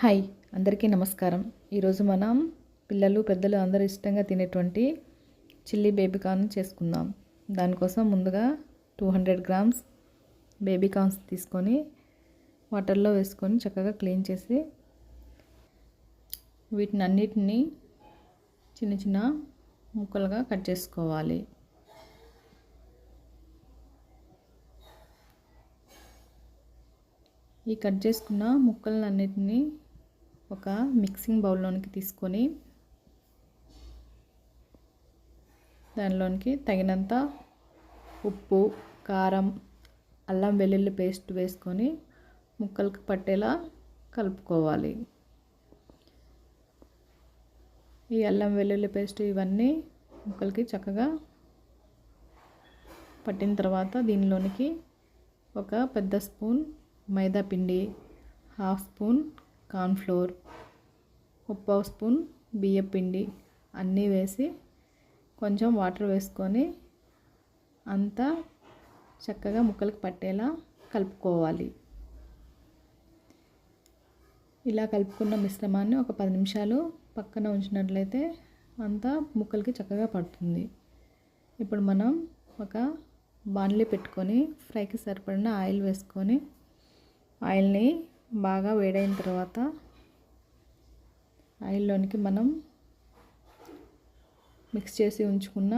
Hi అందరికీ నమస్కారం. ఈరోజు మనం పిల్లలు పెద్దలు అందరూ ఇష్టంగా తినేటువంటి చిల్లీ బేబీ కార్న్ చేసుకుందాం. దానికోసం ముందుగా two hundred grams baby corns తీసుకొని వాటర్లో వేసుకొని చక్కగా క్లీన్ చేసి వీటిని అన్నిటినీ చిన్న చిన్న ముక్కలుగా కట్ చేసుకోవాలి. ఈ కట్ చేసుకున్న ముక్కలన్నిటిని ఒక మిక్సింగ్ బౌల్లోనికి తీసుకొని దానిలోనికి తగినంత ఉప్పు కారం అల్లం వెల్లుల్లి పేస్ట్ వేసుకొని ముక్కలకు పట్టేలా కలుపుకోవాలి. ఈ అల్లం వెల్లుల్లి పేస్ట్ ఇవన్నీ ముక్కలకి చక్కగా పట్టిన తర్వాత దీనిలోనికి ఒక పెద్ద స్పూన్ మైదా పిండి హాఫ్ స్పూన్ కార్న్ఫ్లోర్ ముప్పావు స్పూన్ బియ్యం పిండి అన్నీ వేసి కొంచెం వాటర్ వేసుకొని అంతా చక్కగా ముక్కలకు పట్టేలా కలుపుకోవాలి. ఇలా కలుపుకున్న మిశ్రమాన్ని ఒక పది నిమిషాలు పక్కన ఉంచినట్లయితే అంతా ముక్కలకి చక్కగా పడుతుంది. ఇప్పుడు మనం ఒక బాణలి పెట్టుకొని ఫ్రైకి సరిపడిన ఆయిల్ వేసుకొని ఆయిల్ని బాగా వేడైన తర్వాత ఆయిల్లోనికి మనం మిక్స్ చేసి ఉంచుకున్న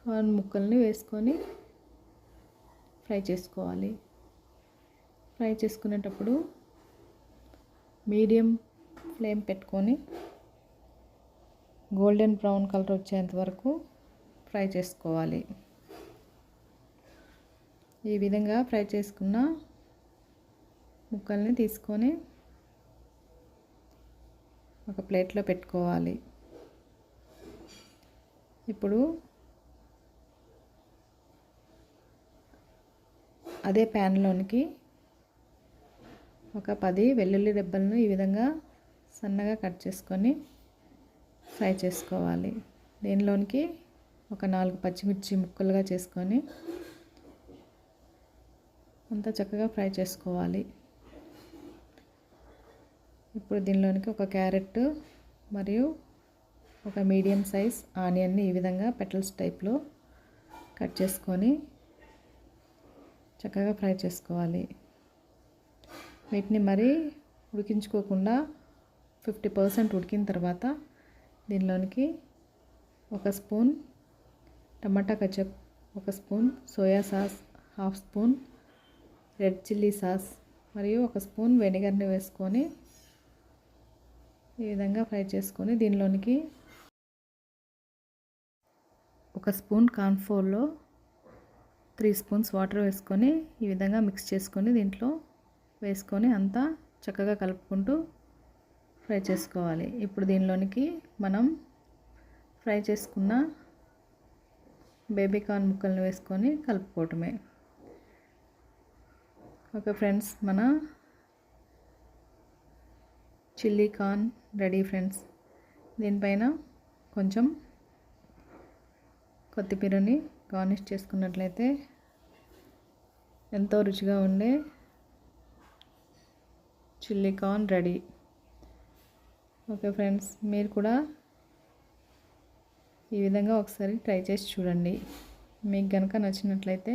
కార్న్ ముక్కల్ని వేసుకొని ఫ్రై చేసుకోవాలి. ఫ్రై చేసుకునేటప్పుడు మీడియం ఫ్లేమ్ పెట్టుకొని గోల్డెన్ బ్రౌన్ కలర్ వచ్చేంత వరకు ఫ్రై చేసుకోవాలి. ఈ విధంగా ఫ్రై చేసుకున్న ముక్కల్ని తీసుకొని ఒక ప్లేట్లో పెట్టుకోవాలి. ఇప్పుడు అదే ప్యాన్లోనికి ఒక పది వెల్లుల్లి రెబ్బలను ఈ విధంగా సన్నగా కట్ చేసుకొని ఫ్రై చేసుకోవాలి. దీనిలోనికి ఒక నాలుగు పచ్చిమిర్చి ముక్కలుగా చేసుకొని అంతా చక్కగా ఫ్రై చేసుకోవాలి. ఇప్పుడు దీనిలోనికి ఒక క్యారెట్ మరియు ఒక మీడియం సైజ్ ఆనియన్ని ఈ విధంగా పెటల్స్ టైప్లో కట్ చేసుకొని చక్కగా ఫ్రై చేసుకోవాలి. వీటిని మరీ ఉడికించుకోకుండా ఫిఫ్టీ పర్సెంట్ ఉడికిన తర్వాత దీనిలోనికి ఒక స్పూన్ టమాటా కచప్ ఒక spoon soya sauce half spoon red chilli sauce మరియు ఒక స్పూన్ వెనిగర్ని వేసుకొని ఈ విధంగా ఫ్రై చేసుకొని దీనిలోనికి ఒక స్పూన్ కార్న్ఫ్లోర్లో త్రీ స్పూన్స్ వాటర్ వేసుకొని ఈ విధంగా మిక్స్ చేసుకొని దీంట్లో వేసుకొని అంతా చక్కగా కలుపుకుంటూ ఫ్రై చేసుకోవాలి. ఇప్పుడు దీనిలోనికి మనం ఫ్రై చేసుకున్న బేబీ కార్న్ ముక్కల్ని వేసుకొని కలుపుకోవటమే. ఓకే ఫ్రెండ్స్ మన చిల్లీ కార్న్ రెడీ ఫ్రెండ్స్. దీనిపైన కొంచెం కొత్తిమీరని గార్నిష్ చేసుకున్నట్లయితే ఎంతో రుచిగా ఉండే chilli corn ready. Okay friends మీరు కూడా ఈ విధంగా ఒకసారి ట్రై చేసి చూడండి. మీకు కనుక నచ్చినట్లయితే